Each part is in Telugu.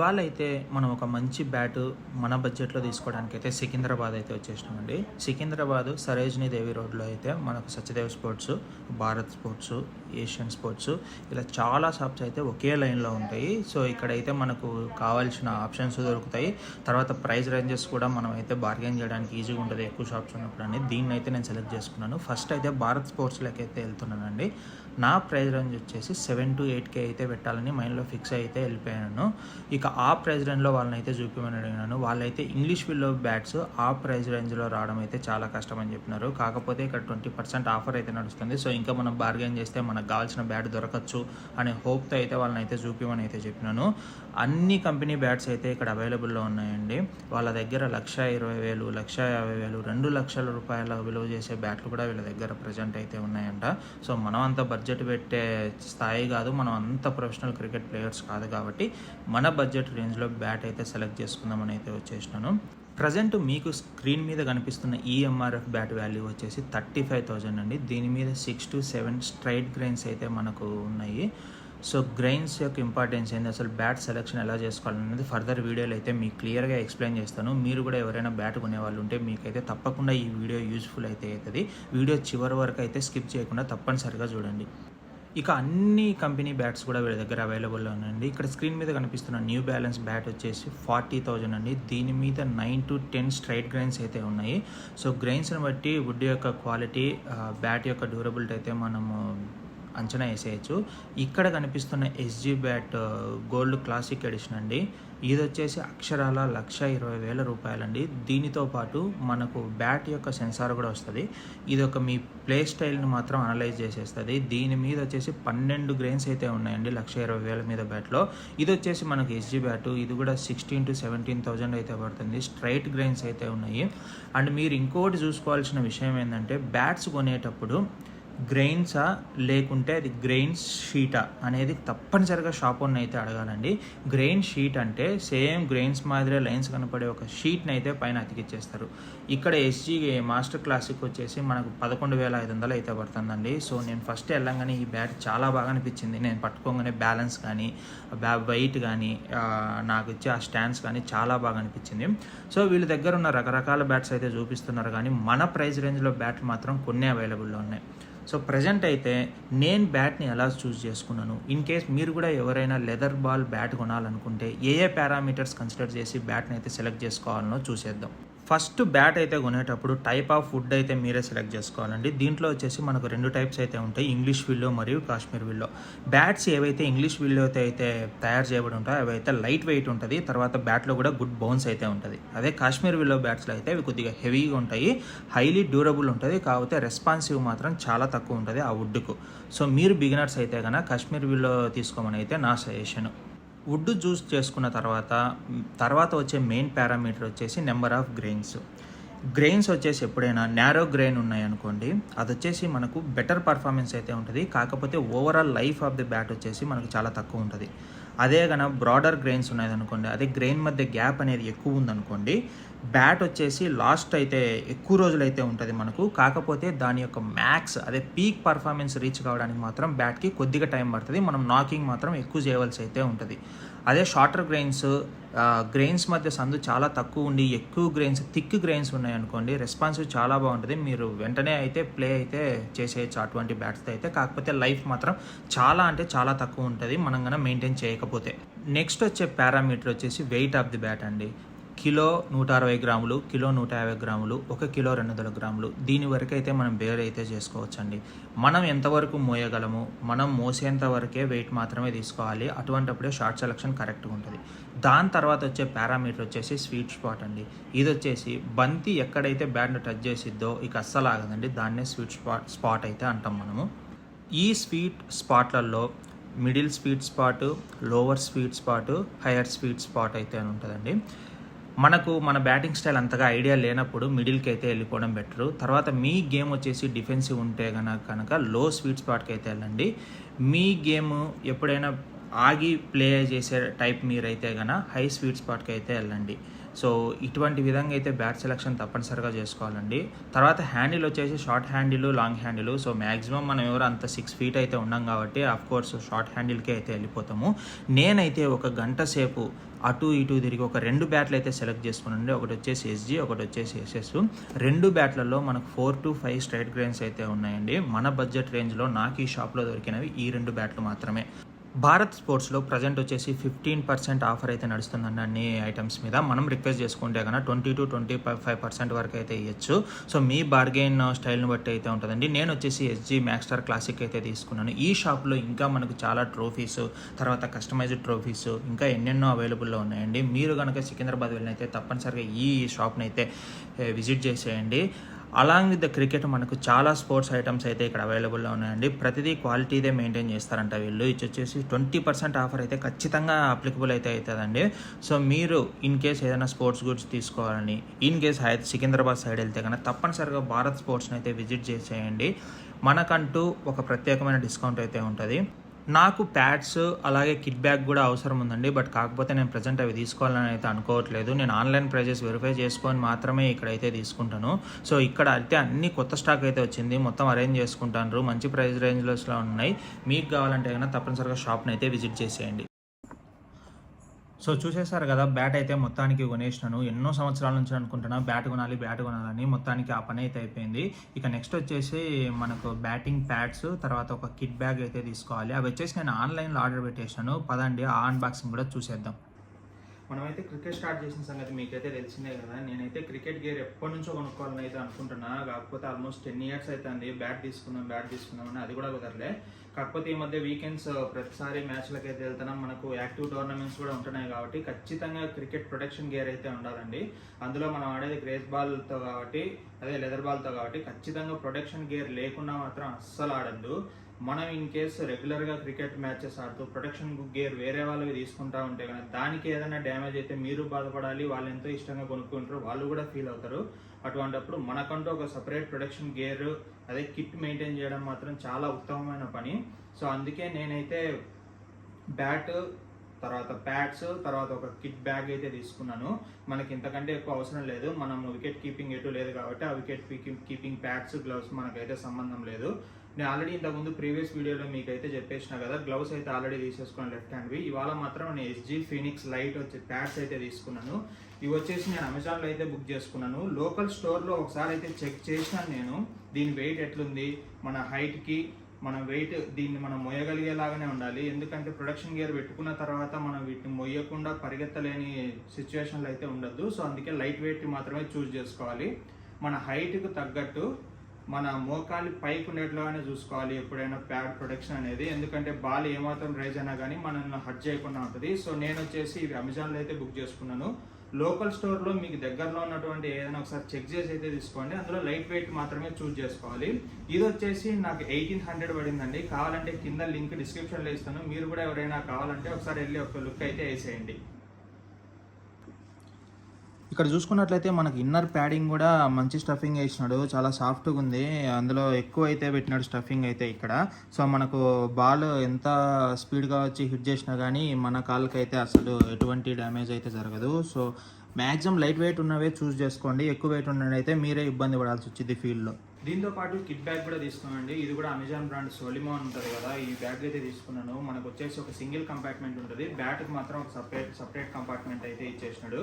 ఇవాళ అయితే మనం ఒక మంచి బ్యాట్ మన బడ్జెట్లో తీసుకోవడానికి అయితే సికింద్రాబాద్ అయితే వచ్చేసినామండి. సికింద్రాబాద్ సరోజిని దేవి రోడ్లో అయితే మనకు Satyadev sports Bharat sports Asian sports ఇలా చాలా షాప్స్ అయితే ఒకే లైన్లో ఉంటాయి. సో ఇక్కడైతే మనకు కావాల్సిన ఆప్షన్స్ దొరుకుతాయి. తర్వాత ప్రైస్ రేంజెస్ కూడా మనం అయితే బార్గెన్ చేయడానికి ఈజీగా ఉంటుంది. ఎక్కువ షాప్స్ ఉన్నప్పుడు అని దీన్ని అయితే నేను సెలెక్ట్ చేసుకున్నాను. ఫస్ట్ అయితే భారత్ స్పోర్ట్స్లోకి అయితే వెళ్తున్నానండి. నా ప్రైస్ రేంజ్ వచ్చేసి సెవెన్ టు ఎయిట్ కే అయితే పెట్టాలని మైండ్లో ఫిక్స్ అయితే వెళ్ళిపోయాను. ఇక ఆ ప్రైస్ రేంజ్లో వాళ్ళని అయితే చూపించమని అడిగినాను. వాళ్ళైతే ఇంగ్లీష్ విల్లో బ్యాట్స్ ఆ ప్రైస్ రేంజ్లో రావడం అయితే చాలా కష్టం అని చెప్పినారు. కాకపోతే ఇక్కడ ట్వంటీ పర్సెంట్ ఆఫర్ అయితే నడుస్తుంది. సో ఇంకా మనం బార్గెన్ చేస్తే మనకు కావాల్సిన బ్యాట్ దొరకచ్చు అనే హోప్తో అయితే వాళ్ళని అయితే చూపించమని అయితే చెప్పినాను. అన్ని కంపెనీ బ్యాట్స్ అయితే ఇక్కడ అవైలబుల్లో ఉన్నాయండి. వాళ్ళ దగ్గర లక్ష ఇరవై వేలు లక్ష యాభై వేలు రెండు లక్షల రూపాయల విలువ చేసే బ్యాట్లు కూడా వీళ్ళ దగ్గర ప్రజెంట్ అయితే ఉన్నాయంట. సో మనం అంత బడ్జెట్ పెట్టే స్థాయి కాదు. మనం అంత ప్రొఫెషనల్ క్రికెట్ ప్లేయర్స్ కాదు కాబట్టి మన బడ్జెట్ రేంజ్లో బ్యాట్ అయితే సెలెక్ట్ చేసుకుందామని అయితే వచ్చేసినాను. ప్రజెంట్ మీకు స్క్రీన్ మీద కనిపిస్తున్న E M R F bat value వచ్చేసి థర్టీ ఫైవ్ థౌజండ్ అండి. దీని మీద six to seven straight grains అయితే మనకు ఉన్నాయి. సో గ్రైన్స్ యొక్క ఇంపార్టెన్స్ ఏంది? అసలు బ్యాట్ సెలెక్షన్ ఎలా చేసుకోవాలనేది ఫర్దర్ వీడియోలో అయితే మీకు క్లియర్గా ఎక్స్ప్లెయిన్ చేస్తాను. మీరు కూడా ఎవరైనా బ్యాట్ కొనే వాళ్ళు ఉంటే మీకైతే తప్పకుండా ఈ వీడియో యూస్ఫుల్ అయితే అవుతుంది. వీడియో చివరి వరకు అయితే స్కిప్ చేయకుండా తప్పనిసరిగా చూడండి. ఇక అన్ని కంపెనీ బ్యాట్స్ కూడా వీళ్ళ దగ్గర అవైలబుల్లో ఉన్నాయండి. ఇక్కడ స్క్రీన్ మీద కనిపిస్తున్న న్యూ బ్యాలెన్స్ బ్యాట్ వచ్చేసి ఫార్టీ థౌజండ్ అండి. దీని మీద nine to ten straight grains అయితే ఉన్నాయి. సో గ్రైన్స్ని బట్టి వుడ్ యొక్క క్వాలిటీ బ్యాట్ యొక్క డ్యూరబిలిటీ అయితే మనము అంచనా వేసేయచ్చు. ఇక్కడ కనిపిస్తున్న S G bat gold classic edition అండి. ఇది వచ్చేసి అక్షరాల లక్ష ఇరవై వేల రూపాయలండి. దీనితో పాటు మనకు బ్యాట్ యొక్క సెన్సార్ కూడా వస్తుంది. ఇది ఒక మీ ప్లే స్టైల్ని మాత్రం అనలైజ్ చేసేస్తుంది. దీని మీద వచ్చేసి పన్నెండు గ్రెయిన్స్ అయితే ఉన్నాయండి లక్ష ఇరవై వేల మీద బ్యాట్లో ఇది వచ్చేసి మనకు ఎస్జీ బ్యాట్ ఇది కూడా సిక్స్టీన్ టు సెవెంటీన్ థౌజండ్ అయితే పడుతుంది. స్ట్రైట్ గ్రెయిన్స్ అయితే ఉన్నాయి. అండ్ మీరు ఇంకోటి చూసుకోవాల్సిన విషయం ఏంటంటే బ్యాట్స్ కొనేటప్పుడు గ్రెయిన్సా లేకుంటే అది గ్రెయిన్స్ షీటా అనేది తప్పనిసరిగా షాప్ ఓన్ అయితే అడగాలండి. గ్రెయిన్ షీట్ అంటే సేమ్ గ్రెయిన్స్ మాదిరే లైన్స్ కనపడే ఒక షీట్ని అయితే పైన అతికిచ్చేస్తారు. ఇక్కడ ఎస్జీ మాస్టర్ క్లాసిక్ వచ్చేసి మనకు పదకొండు వేల ఐదు వందలు అయితే పడుతుందండి. సో నేను ఫస్ట్ వెళ్ళంగానే ఈ బ్యాట్ చాలా బాగా అనిపించింది. నేను పట్టుకోగానే బ్యాలెన్స్ కానీ బ్యా వెయిట్ కానీ నాకు ఇచ్చే ఆ స్టాండ్స్ కానీ చాలా బాగా అనిపించింది. సో వీళ్ళ దగ్గర ఉన్న రకరకాల బ్యాట్స్ అయితే చూపిస్తున్నారు. కానీ మన ప్రైస్ రేంజ్లో బ్యాట్లు మాత్రం కొన్ని అవైలబుల్లో ఉన్నాయి. సో ప్రజెంట్ అయితే నేను బ్యాట్ని ఎలా చూస్ చేసుకున్నాను? ఇన్ కేస్ మీరు కూడా ఎవరైనా లెదర్ బాల్ బ్యాట్ కొనాలనుకుంటే ఏ ఏ పారామీటర్స్ కన్సిడర్ చేసి బ్యాట్ని అయితే సెలెక్ట్ చేసుకోవాలనో చూసేద్దాం. ఫస్ట్ బ్యాట్ అయితే కొనేటప్పుడు టైప్ ఆఫ్ వుడ్ అయితే మీరే సెలెక్ట్ చేసుకోవాలండి. దీంట్లో వచ్చేసి మనకు రెండు టైప్స్ అయితే ఉంటాయి. ఇంగ్లీష్ విల్లో మరియు కాశ్మీర్ విల్లో బ్యాట్స్ ఏవైతే ఇంగ్లీష్ విల్లో అయితే తయారు చేయబడి ఉంటాయో అవి అయితే లైట్ వెయిట్ ఉంటుంది. తర్వాత బ్యాట్లో కూడా గుడ్ బౌన్స్ అయితే ఉంటుంది. అదే కాశ్మీర్ విల్లో బ్యాట్స్లో అయితే అవి కొద్దిగా హెవీగా ఉంటాయి. హైలీ డ్యూరబుల్ ఉంటుంది. కాకపోతే రెస్పాన్సివ్ మాత్రం చాలా తక్కువ ఉంటుంది ఆ వుడ్కు. సో మీరు బిగినర్స్ అయితే కనుక కాశ్మీర్ విల్లో తీసుకోమని అయితే నా సజెషన్. వుడ్ చూస్ చేసుకున్న తర్వాత తర్వాత వచ్చే మెయిన్ పారామీటర్ వచ్చేసి నెంబర్ ఆఫ్ గ్రెయిన్స్ గ్రెయిన్స్ వచ్చేసి ఎప్పుడైనా నేరో గ్రెయిన్ ఉన్నాయనుకోండి అది వచ్చేసి మనకు బెటర్ పర్ఫార్మెన్స్ అయితే ఉంటుంది. కాకపోతే overall life of the bat వచ్చేసి మనకు చాలా తక్కువ ఉంటుంది. అదే కనుక బ్రాడర్ గ్రెయిన్స్ ఉన్నాయనుకోండి అదే గ్రెయిన్ మధ్య గ్యాప్ అనేది ఎక్కువ ఉందనుకోండి బ్యాట్ వచ్చేసి లాస్ట్ అయితే ఎక్కువ రోజులు అయితే ఉంటుంది మనకు. కాకపోతే దాని యొక్క మ్యాక్స్ అదే పీక్ పర్ఫార్మెన్స్ రీచ్ కావడానికి మాత్రం బ్యాట్కి కొద్దిగా టైం పడుతుంది. మనం నాకింగ్ మాత్రం ఎక్కువ చేయవలసి అయితే ఉంటుంది. అదే షార్టర్ గ్రెయిన్స్ గ్రెయిన్స్ మధ్య సందు చాలా తక్కువ ఉండి ఎక్కువ గ్రెయిన్స్ థిక్ గ్రెయిన్స్ ఉన్నాయనుకోండి రెస్పాన్సివ్ చాలా బాగుంటుంది. మీరు వెంటనే అయితే ప్లే అయితే చేసేయచ్చు అటువంటి బ్యాట్స్తో అయితే. కాకపోతే లైఫ్ మాత్రం చాలా అంటే చాలా తక్కువ ఉంటుంది. మనం కన్నా మెయింటైన్ చేయకపోతే. నెక్స్ట్ వచ్చే పారామీటర్ వచ్చేసి వెయిట్ ఆఫ్ ది బ్యాట్ అండి. కిలో నూట అరవై గ్రాములు కిలో నూట యాభై గ్రాములు ఒక కిలో రెండు వందల గ్రాములు. దీని వరకు అయితే మనం బేర్ అయితే చేసుకోవచ్చండి. మనం ఎంతవరకు మోయగలము మనం మోసేంత వరకే వెయిట్ మాత్రమే తీసుకోవాలి. అటువంటప్పుడే షార్ట్ సెలక్షన్ కరెక్ట్గా ఉంటుంది. దాని తర్వాత వచ్చే పారామీటర్ వచ్చేసి స్వీట్ స్పాట్ అండి. ఇది వచ్చేసి బంతి ఎక్కడైతే బ్యాట్ను టచ్ చేసిద్దో ఇక అస్సలు ఆగదండి. దాన్నే స్వీట్ స్పాట్ స్పాట్ అయితే అంటాం మనము. ఈ sweet స్పాట్లలో middle speed spot lower speed spot higher speed spot అయితే అని ఉంటుందండి. మనకు మన బ్యాటింగ్ స్టైల్ అంతగా ఐడియా లేనప్పుడు మిడిల్కి అయితే వెళ్ళిపోవడం బెటరు. తర్వాత మీ గేమ్ వచ్చేసి డిఫెన్సివ్ ఉంటే కనుక కనుక లో స్వీట్ స్పాట్కి అయితే వెళ్ళండి. మీ గేమ్ ఎప్పుడైనా ఆగి ప్లే చేసే టైప్ మీరైతే కనుక హై స్వీట్ స్పాట్కి అయితే వెళ్ళండి. సో ఇటువంటి విధంగా అయితే బ్యాట్ సెలెక్షన్ తప్పనిసరిగా చేసుకోవాలండి. తర్వాత హ్యాండిల్ వచ్చేసి short handle long handle. So maximum మనం ఎవరు అంత సిక్స్ ఫీట్ అయితే ఉన్నాం కాబట్టి ఆఫ్ కోర్స్ షార్ట్ హ్యాండిల్కే అయితే వెళ్ళిపోతాము. నేనైతే ఒక గంట సేపు అటు ఇటు తిరిగి ఒక రెండు బ్యాట్లు అయితే సెలెక్ట్ చేసుకునండి. ఒకటి వచ్చేసి ఎస్జీ ఒకటి వచ్చేసి ఎస్ఎస్ రెండు బ్యాట్లలో మనకు four to five straight grains అయితే ఉన్నాయండి. మన బడ్జెట్ రేంజ్లో నాకు ఈ షాప్లో దొరికినవి ఈ రెండు బ్యాట్లు మాత్రమే. భారత్ స్పోర్ట్స్లో ప్రజెంట్ వచ్చేసి ఫిఫ్టీన్ పర్సెంట్ ఆఫర్ అయితే నడుస్తుందండి అన్ని ఐటమ్స్ మీద. మనం రిక్వెస్ట్ చేసుకుంటే కన్నా twenty to twenty five percent వరకు అయితే ఇవ్వచ్చు సో మీ బార్గెన్ స్టైల్ని బట్టి అయితే ఉంటుందండి. నేను వచ్చేసి ఎస్జీ మ్యాక్స్టార్ క్లాసిక్ అయితే తీసుకున్నాను. ఈ షాప్లో ఇంకా మనకు చాలా ట్రోఫీస్ తర్వాత కస్టమైజ్డ్ ట్రోఫీస్ ఇంకా ఎన్నెన్నో అవైలబుల్లో ఉన్నాయండి. మీరు కనుక సికింద్రాబాద్ వెళ్ళినైతే తప్పనిసరిగా ఈ షాప్ని అయితే విజిట్ చేసేయండి. అలాంగ్ విత్ ద క్రికెట్ మనకు చాలా స్పోర్ట్స్ ఐటమ్స్ అయితే ఇక్కడ అవైలబుల్లో ఉన్నాయండి. ప్రతిదీ క్వాలిటీదే మెయింటైన్ చేస్తారంట వీళ్ళు. ఇది వచ్చేసి ట్వంటీ పర్సెంట్ ఆఫర్ అయితే ఖచ్చితంగా అప్లికబుల్ అయితే అవుతుందండి. సో మీరు ఇన్ కేస్ ఏదైనా స్పోర్ట్స్ గుడ్స్ తీసుకోవాలని ఇన్ కేస్ హై సికింద్రాబాద్ సైడ్ వెళ్తే కనుక తప్పనిసరిగా భారత్ స్పోర్ట్స్ని అయితే విజిట్ చేసేయండి. మనకంటూ ఒక ప్రత్యేకమైన డిస్కౌంట్ అయితే ఉంటుంది. నాకు ప్యాడ్స్ అలాగే కిట్ బ్యాగ్ కూడా అవసరం ఉందండి బట్ కాకపోతే నేను ప్రజెంట్ అవి తీసుకోవాలని అయితే అనుకోవట్లేదు. నేను ఆన్లైన్ ప్రైజెస్ వెరిఫై చేసుకొని మాత్రమే ఇక్కడైతే తీసుకుంటాను. సో ఇక్కడ అయితే అన్ని కొత్త స్టాక్ అయితే వచ్చింది. మొత్తం అరేంజ్ చేసుకుంటాను మంచి ప్రైస్ రేంజ్లో ఉన్నాయి. మీకు కావాలంటే కనుక తప్పనిసరిగా షాప్ని అయితే విజిట్ చేసేయండి. సో చూసేశారు కదా బ్యాట్ అయితే మొత్తానికి కొనేసినాను. ఎన్నో సంవత్సరాల నుంచి అనుకుంటున్నా బ్యాట్ కొనాలి బ్యాట్ కొనాలని మొత్తానికి ఆ పని అయితే అయిపోయింది. ఇక నెక్స్ట్ వచ్చేసి మనకు బ్యాటింగ్ ప్యాడ్స్ తర్వాత ఒక కిట్ బ్యాగ్ అయితే తీసుకోవాలి. అవి వచ్చేసి నేను ఆన్లైన్లో ఆర్డర్ పెట్టేసాను పదండి ఆ అన్బాక్సింగ్ కూడా చూసేద్దాం. మనమైతే క్రికెట్ స్టార్ట్ చేసిన సంగతి మీకైతే తెలిసిందే కదా. నేనైతే క్రికెట్ గేర్ ఎప్పటి నుంచో కొనుక్కోవాలని అయితే అనుకుంటున్నా. కాకపోతే ఆల్మోస్ట్ టెన్ ఇయర్స్ అవుతుంది బ్యాట్ తీసుకుందాం బ్యాట్ తీసుకుందామని అది కూడా కుదరలే. కాకపోతే ఈ మధ్య వీకెండ్స్ uh, ప్రతిసారి మ్యాచ్లకి అయితే వెళ్తున్నాం. మనకు యాక్టివ్ టోర్నమెంట్స్ కూడా ఉంటున్నాయి కాబట్టి ఖచ్చితంగా క్రికెట్ ప్రొటెక్షన్ గేర్ అయితే ఉండాలండి. అందులో మనం ఆడేది గ్రేస్ బాల్తో కాబట్టి అదే లెదర్ బాల్తో కాబట్టి ఖచ్చితంగా ప్రొటెక్షన్ గేర్ లేకుండా మాత్రం అస్సలు ఆడద్దు. మనం ఇన్ కేస్ రెగ్యులర్గా క్రికెట్ మ్యాచెస్ ఆడుతూ ప్రొటెక్షన్ గేర్ వేరే వాళ్ళవి తీసుకుంటా ఉంటే కనుక దానికి ఏదైనా డ్యామేజ్ అయితే మీరు బాధపడాలి వాళ్ళు ఎంతో ఇష్టంగా కొనుక్కుంటారు వాళ్ళు కూడా ఫీల్ అవుతారు. అటువంటప్పుడు మనకంటూ ఒక సపరేట్ ప్రొటెక్షన్ గేర్ అదే కిట్ మెయింటైన్ చేయడం మాత్రం చాలా ఉత్తమమైన పని. సో అందుకే నేనైతే బ్యాట్ తర్వాత ప్యాడ్స్ తర్వాత ఒక కిట్ బ్యాగ్ అయితే తీసుకున్నాను. మనకి ఇంతకంటే ఎక్కువ అవసరం లేదు. మనం వికెట్ కీపింగ్ ఎటు లేదు కాబట్టి ఆ వికెట్ కీపింగ్ ప్యాడ్స్ గ్లవ్స్ మనకైతే సంబంధం లేదు. నేను ఆల్రెడీ ఇంతకుముందు ప్రీవియస్ వీడియోలో మీకు అయితే చెప్పేసిన కదా గ్లౌస్ అయితే ఆల్రెడీ తీసేసుకున్నాను లెఫ్ట్ హ్యాండ్వి. ఇవాళ మాత్రం నేను ఎస్జీ ఫినిక్స్ లైట్ వచ్చే ప్యాడ్స్ అయితే తీసుకున్నాను. ఇవి వచ్చేసి నేను అమెజాన్లో అయితే బుక్ చేసుకున్నాను. లోకల్ స్టోర్లో ఒకసారి అయితే చెక్ చేసినాను నేను. దీని వెయిట్ ఎట్లుంది? మన హైట్కి మన వెయిట్ దీన్ని మనం మొయ్యగలిగేలాగానే ఉండాలి. ఎందుకంటే ప్రొడక్షన్ గేర్ పెట్టుకున్న తర్వాత మనం వీటిని మొయ్యకుండా పరిగెత్తలేని సిచ్యువేషన్లు అయితే ఉండద్దు. సో అందుకే లైట్ వెయిట్ మాత్రమే చూస్ చేసుకోవాలి. మన హైట్కు తగ్గట్టు మన మోకాలి పైకి ఉండేట్లుగానే చూసుకోవాలి ఎప్పుడైనా ప్యాడ్ ప్రొటెక్షన్ అనేది. ఎందుకంటే బాల్ ఏమాత్రం రైజ్ అయినా కానీ మనల్ని హట్ చేయకుండా ఉంటుంది. సో నేను వచ్చేసి ఇవి అమెజాన్లో అయితే బుక్ చేసుకున్నాను. లోకల్ స్టోర్లో మీకు దగ్గరలో ఉన్నటువంటి ఏదైనా ఒకసారి చెక్ చేసి అయితే తీసుకోండి. అందులో లైట్ వెయిట్ మాత్రమే చూస్ చేసుకోవాలి. ఇది వచ్చేసి నాకు ఎయిటీన్ హండ్రెడ్ పడిందండి. కావాలంటే కింద లింక్ డిస్క్రిప్షన్లో ఇస్తాను. మీరు కూడా ఎవరైనా కావాలంటే ఒకసారి వెళ్ళి ఒక లుక్ అయితే వేసేయండి. ఇక్కడ చూసుకున్నట్లయితే మనకి ఇన్నర్ ప్యాడింగ్ కూడా మంచి స్టఫింగ్ వేసినాడు చాలా సాఫ్ట్గా ఉంది. అందులో ఎక్కువ అయితే పెట్టినాడు స్టఫింగ్ అయితే ఇక్కడ. సో మనకు బాల్ ఎంత స్పీడ్గా వచ్చి హిట్ చేసినా కానీ మన కాళ్ళకైతే అసలు ఎటువంటి డ్యామేజ్ అయితే జరగదు. సో మ్యాక్సిమం లైట్ వెయిట్ ఉన్నవే చూస్ చేసుకోండి ఎక్కువ వెయిట్ ఉన్నదైతే మీరే ఇబ్బంది పడాల్సి వచ్చింది ఫీల్డ్లో. దీంతో పాటు కిట్ బ్యాగ్ కూడా తీసుకున్నాండి ఇది కూడా అమెజాన్ బ్రాండ్ సోలిమో ఉంటుంది కదా ఈ బ్యాగ్ అయితే తీసుకున్నాను. మనకు వచ్చేసి ఒక సింగిల్ కంపార్ట్మెంట్ ఉంటుంది. బ్యాట్కి మాత్రం ఒక సపరేట్ సపరేట్ కంపార్ట్మెంట్ అయితే ఇచ్చేసినాడు.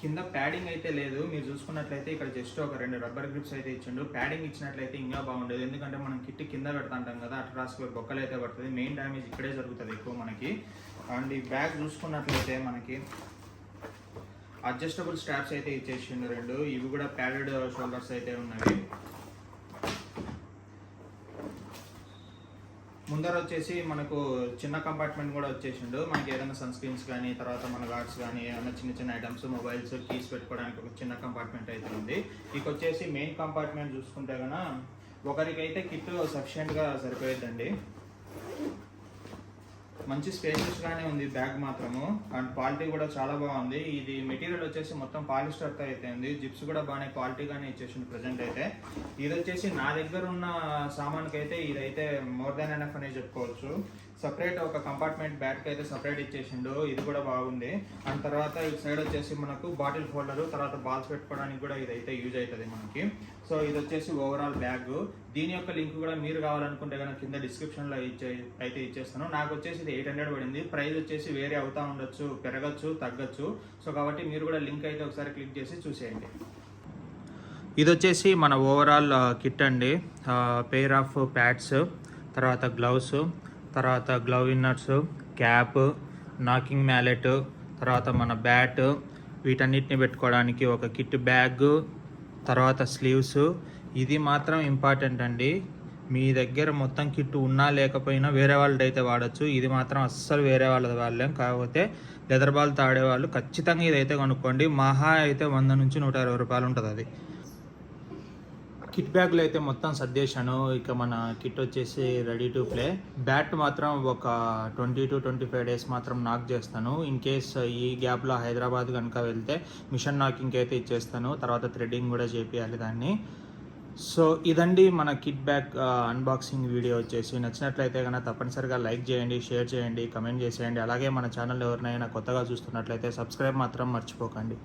కింద ప్యాడింగ్ అయితే లేదు. మీరు చూసుకున్నట్లయితే ఇక్కడ జస్ట్ ఒక రెండు రబ్బర్ గ్రిప్స్ అయితే ఇచ్చిండు. ప్యాడింగ్ ఇచ్చినట్లయితే ఇంకా బాగుండేది. ఎందుకంటే మనం కిట్ కింద పెడతాంటాం కదా అటు రాసుకుపోయి బొక్కలు అయితే పడుతుంది. మెయిన్ డ్యామేజ్ ఇక్కడే జరుగుతుంది ఎక్కువ మనకి. అండ్ ఈ బ్యాగ్ చూసుకున్నట్లయితే మనకి అడ్జస్టబుల్ స్ట్రాప్స్ అయితే ఇచ్చేసిండు రెండు. ఇవి కూడా ప్యాడెడ్ షోల్డర్స్ అయితే ఉన్నాయి ముందర వచ్చేసి మనకు చిన్న కంపార్ట్మెంట్ కూడా వచ్చేసిండు. మనకి ఏదైనా సన్ స్క్రీన్స్ కానీ తర్వాత మన గార్డ్స్ కానీ ఏమైనా చిన్న చిన్న ఐటమ్స్ మొబైల్స్ కీస్ పెట్టుకోవడానికి ఒక చిన్న కంపార్ట్మెంట్ అయితే ఉంది. ఇక వచ్చేసి మెయిన్ కంపార్ట్మెంట్ చూసుకుంటే కనుక ఒకరికైతే కిట్ సఫిషియెంట్గా సరిపోయేదండి మంచి స్పేషియస్ గానే ఉంది బ్యాగ్ మాత్రము. అండ్ క్వాలిటీ కూడా చాలా బాగుంది. ఇది మెటీరియల్ వచ్చేసి మొత్తం పాలిస్టర్తో అయితే ఉంది. జిప్స్ కూడా బాగానే క్వాలిటీగానే ఇచ్చేసింది ప్రజెంట్ అయితే. ఇది వచ్చేసి నా దగ్గర ఉన్న సామాన్కి అయితే ఇదైతే మోర్ దాన్ ఎనఫ్ అనే చెప్పుకోవచ్చు. సపరేట్ ఒక కంపార్ట్మెంట్ బ్యాట్కి అయితే సపరేట్ ఇచ్చేసిండు. ఇది కూడా బాగుంది. అండ్ తర్వాత ఇటు సైడ్ వచ్చేసి మనకు బాటిల్ హోల్డర్ తర్వాత బాల్స్ పెట్టుకోవడానికి కూడా ఇది అయితే యూజ్ అవుతుంది మనకి. సో ఇది వచ్చేసి ఓవరాల్ బ్యాగ్ దీని యొక్క లింక్ కూడా మీరు కావాలనుకుంటే కనుక కింద డిస్క్రిప్షన్లో ఇచ్చే అయితే ఇచ్చేస్తాను. నాకు వచ్చేసి ఇది ఎయిట్ హండ్రెడ్ పడింది. ప్రైస్ వచ్చేసి వేరే అవుతా ఉండొచ్చు పెరగచ్చు తగ్గచ్చు. సో కాబట్టి మీరు కూడా లింక్ అయితే ఒకసారి క్లిక్ చేసి చూసేయండి. ఇది వచ్చేసి మన ఓవరాల్ కిట్ uh, అండి. పేర్ ఆఫ్ ప్యాడ్స్ తర్వాత గ్లౌస్ తర్వాత glove inners cap knocking mallet తర్వాత మన బ్యాట్ వీటన్నిటిని పెట్టుకోవడానికి ఒక కిట్ బ్యాగ్ తర్వాత స్లీవ్స్ ఇది మాత్రం ఇంపార్టెంట్ అండి. మీ దగ్గర మొత్తం కిట్ ఉన్నా లేకపోయినా వేరే వాళ్ళది అయితే వాడచ్చు. ఇది మాత్రం అస్సలు వేరే వాళ్ళది వాళ్ళేం కాకపోతే లెదర్ బాల్ తాడేవాళ్ళు ఖచ్చితంగా ఇదైతే కొనుక్కోండి. మహా అయితే వంద నుంచి నూట ఇరవై రూపాయలు ఉంటుంది అది కిట్ బ్యాగ్లో అయితే మొత్తం సర్దేశాను. ఇక మన కిట్ వచ్చేసి రెడీ టు ప్లే. బ్యాట్ మాత్రం ఒక twenty to twenty five days మాత్రం నాక్ చేస్తాను. ఇన్ కేస్ ఈ గ్యాప్లో హైదరాబాద్ కనుక వెళ్తే మిషన్ నాకింగ్ అయితే ఇచ్చేస్తాను. తర్వాత థ్రెడ్డింగ్ కూడా చేపియాలి దాన్ని. సో ఇదండి మన కిట్ బ్యాగ్ అన్బాక్సింగ్ వీడియో వచ్చేసి. నచ్చినట్లయితే కనుక తప్పనిసరిగా లైక్ చేయండి షేర్ చేయండి కమెంట్ చేసేయండి. అలాగే మన ఛానల్ ఎవరినైనా కొత్తగా చూస్తున్నట్లయితే సబ్స్క్రైబ్ మాత్రం మర్చిపోకండి.